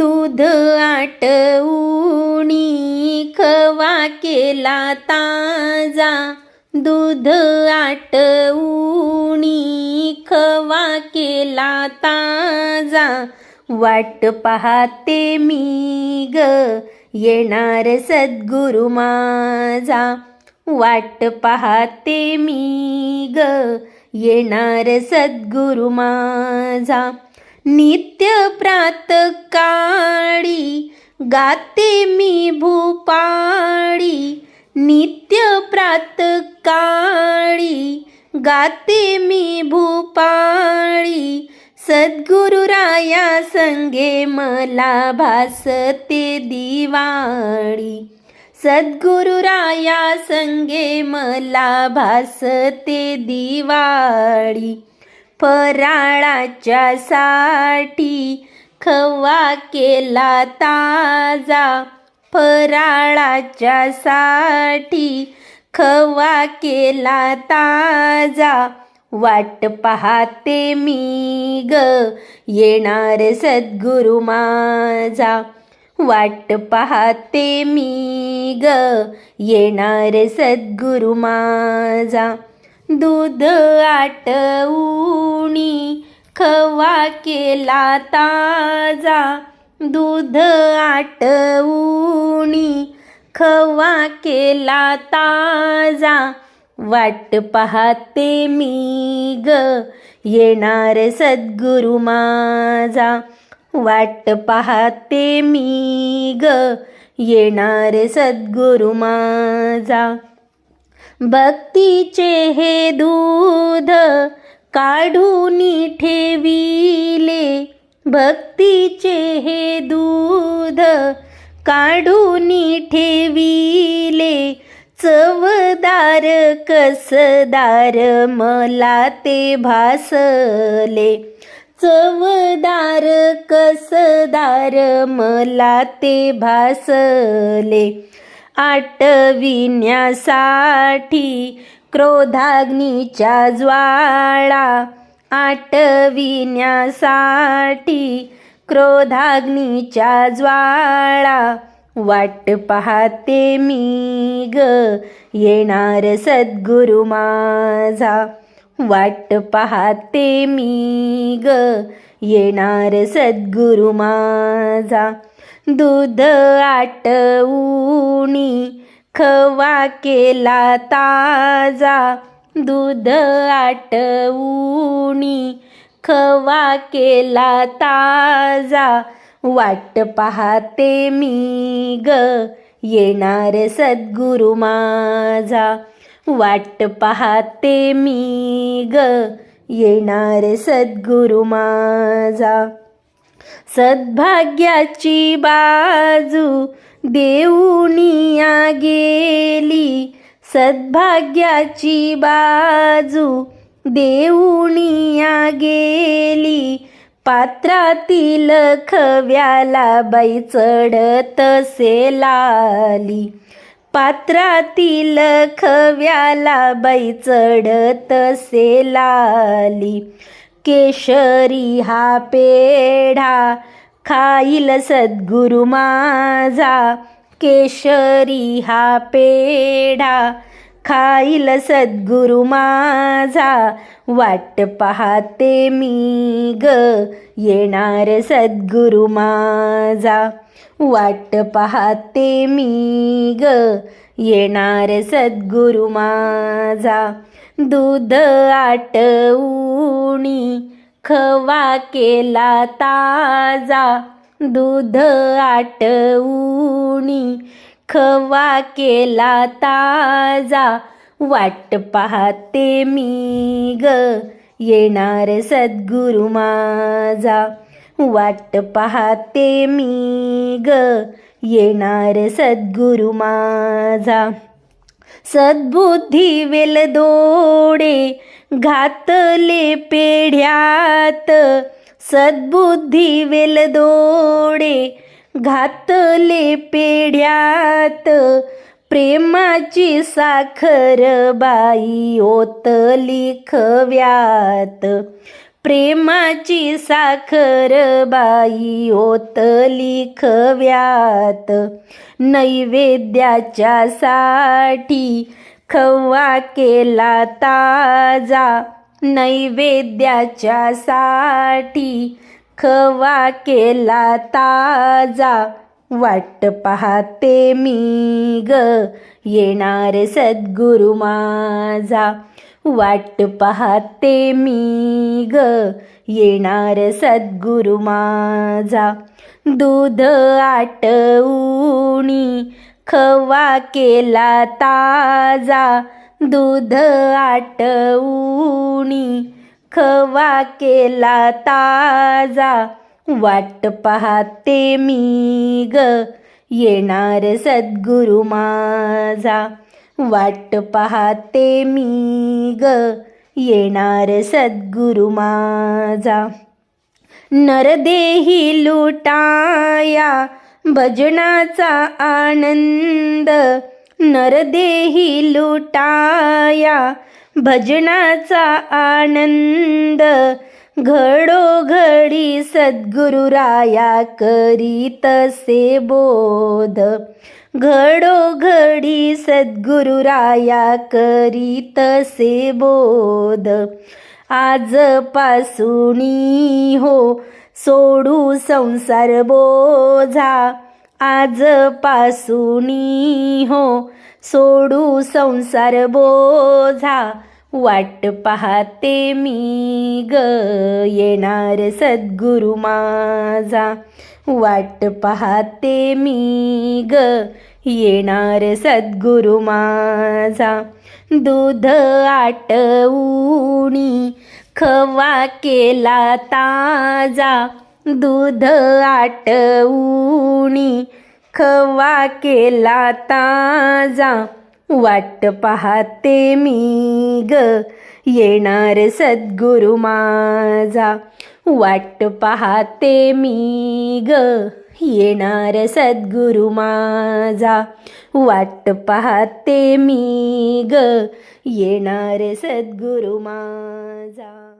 दूध आटवणी खवा केला ताजा. दूध आटवणी खवा केला ताजा. वाट पाहते मी ग येणार सद्गुरु माझा. वाट पाहते मी ग येणार सद्गुरु माझा. नित्य प्रातकाळी गाते मी भूपाळी. नित्य प्रातकाळी गाते मी भूपाळी. सद्गुरुराया संगे मला भासते दिवाळी. सद्गुरुराया संगे मला भासते दिवाळी. फराळाच्या साठी खवा केला ताजा. फराळाच्या साठी खवा केला ताजा. वाट पाहते मी ग येणार सद्गुरु माझा. वाट पाहते मी ग येणार सद्गुरु माझा. दूध आटवणी खवा केला ताजा. दूध आटवूणी खवा केला ताजा. वाट पाहते मी ग येणार सद्गुरु माझा. वाट पाहते मी ग येणार सद्गुरु माझा. भक्तीचे हे दूध काढून ठेविले. भक्तीचे हे दूध काढून ठेविले. चवदार कसदार मला ते भासले. चवदार कसदार मला ते भासले. आटविण्यासाठी क्रोधाग्नीच्या ज्वाळा आटविण्यासाठी क्रोधाग्नीच्या ज्वाळा वाट पाहते मी ग येणार सद्गुरु माझा. वाट पाहते मी ग येणार सद्गुरु माझा. दूध आटवूणी खवा केला ताजा. दूध आटवूणी खवा केला ताजा. वाट पाहते मी ग येणार सद्गुरु माझा. वाट पाहते मी ग येणार सद्गुरु माझा. सद्भाग्याची बाजू देऊनिया गेली सद्भाग्याची बाजू देऊनिया गेली पात्रातील खव्याला बाई चढत सेलाली पात्रातील खव्याला बाई चढत सेलाली. केशरी हा पेढा खाईल सद्गुरु माझा. केशरी हा पेढा खाईल सद्गुरु माझा. वाट पाहते मी ग येणार सद्गुरु माझा. वाट पाहते मी ग येणार सद्गुरु माझा. दूध आटवूणी खवा केला ताजा. दूध आटवूणी खवा केला ताजा. वाट पाहते मी ग येणार सद्गुरु माझा. वाट पाहते मी ग येणार सद्गुरु माझा. सद्बुद्धी वेल दोडे घातले पेढ्यात. सद्बुद्धी वेल दोडे घातले पेढ्यात. प्रेमाची साखर बाई ओतली खव्यात प्रेमाची साखर बाई ओतली खव्यात नैवेद्याच्या साठी खवा केला ताजा. नैवेद्याच्या साठी खवा केला ताजा. वाट पाहते मी ग येणार सद्गुरु माझा. वाट पाहते मी ग येणार सद्गुरु माझा. दूध आटवणी खवा केला ताजा. दूध आटवणी खवा केला ताजा. वाट पाहते मी ग येणार सद्गुरु माझा. वाट पाहते मी ग येणार सद्गुरु माझा. नरदेही लुटाया भजनाचा आनंद. नरदेही लुटाया भजनाचा आनंद घडोघडी सद्गुरुराया करीत से बोध. घडोघडी सद्गुरुराया करीत से बोध. आजपासूनी हो सोडू संसार बोझा. आजपासूनी हो सोडू संसार बोझा. वाट पाहते मी ग येणार सद्गुरु माझा. वाट पाहते मी ग येणार सद्गुरु माझा. दूध आटवणी खवा केला ताजा. दूध आटवणी खवा केला ताजा. वाट पाहते मी ग येणार सद्गुरु माझा. वाट पाहते मी ग येणार सद्गुरु माझा. वाट पाहते मी ग येणार सद्गुरु माझा.